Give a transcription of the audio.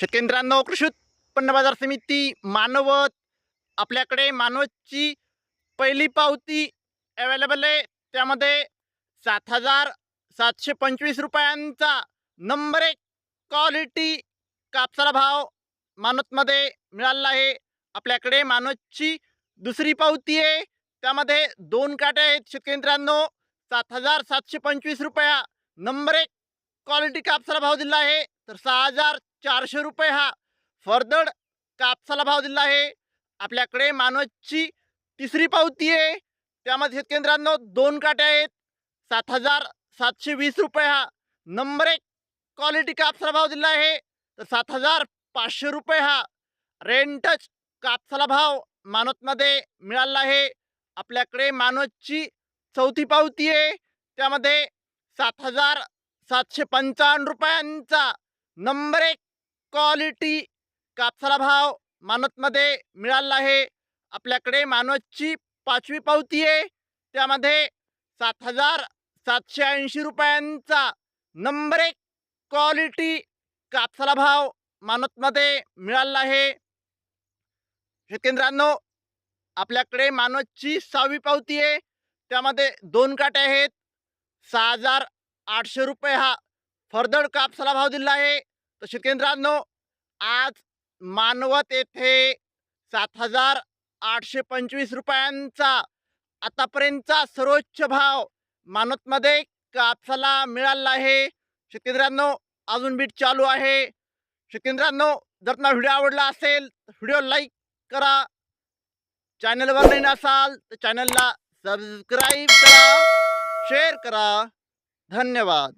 शेतकऱ्यांनो कृषी उत्पन्न बाजार समिती मानवत आपल्याकडे मानवतची पहिली पावती अवेलेबल आहे. त्यामध्ये सात हजार सातशे पंचवीस रुपयांचा नंबर एक क्वालिटी कापसाला भाव मानवतमध्ये मिळाला आहे. आपल्याकडे मानवतची दुसरी पावती आहे. त्यामध्ये दोन काटे आहेत शेतकरी मित्रांनो सात हजार सातशे पंचवीस रुपया नंबर एक क्वालिटी कापसाला भाव दिला आहे. तर सहा हजार चारशे रुपये हा. फरदड कापसाला भाव दिला आहे. आपल्याकडे मानवची तिसरी पावती आहे. त्यामध्ये शेतकेंद्रांनो दोन काटे आहेत. सात हजार सातशे वीस रुपये हा. नंबर एक क्वालिटी कापसाला भाव दिला आहे. तर सात हजार पाचशे रुपये हा. रेंटच कापसाला भाव मानवतमध्ये मिळाला आहे. आपल्याकडे मानवची चौथी पावती आहे. त्यामध्ये सात हजार सातशे पंचावन्न रुपयांचा नंबर एक क्वालिटी कापसाला भाव मानतमध्ये मिळाला आहे. आपल्याकडे मानवची पाचवी पावती आहे. त्यामध्ये सात हजार सातशे ऐंशी रुपयांचा नंबर एक क्वालिटी कापसाला भाव मानतमध्ये मिळाला आहे. शेतकेंद्रांनो आपल्याकडे मानवची सहावी पावती आहे. त्यामध्ये दोन काटे आहेत. सहा हजार आठशे रुपये हा फरदड कापसाला भाव दिला आहे. तर शेतकऱ्यांनो आज मानवत येथे सात हजार आठशे पंचवीस रुपयांचा आतापर्यंतचा सर्वोच्च भाव मानवतमध्ये कापसाला मिळाला आहे? शेतकऱ्यांनो अजून बीट चालू आहे. शेतकऱ्यांनो जर तुम्हाला व्हिडिओ आवडला असेल तर व्हिडिओ लाईक करा. चॅनलवर नाही असाल तर चॅनलला सबस्क्राईब करा शेअर करा. धन्यवाद.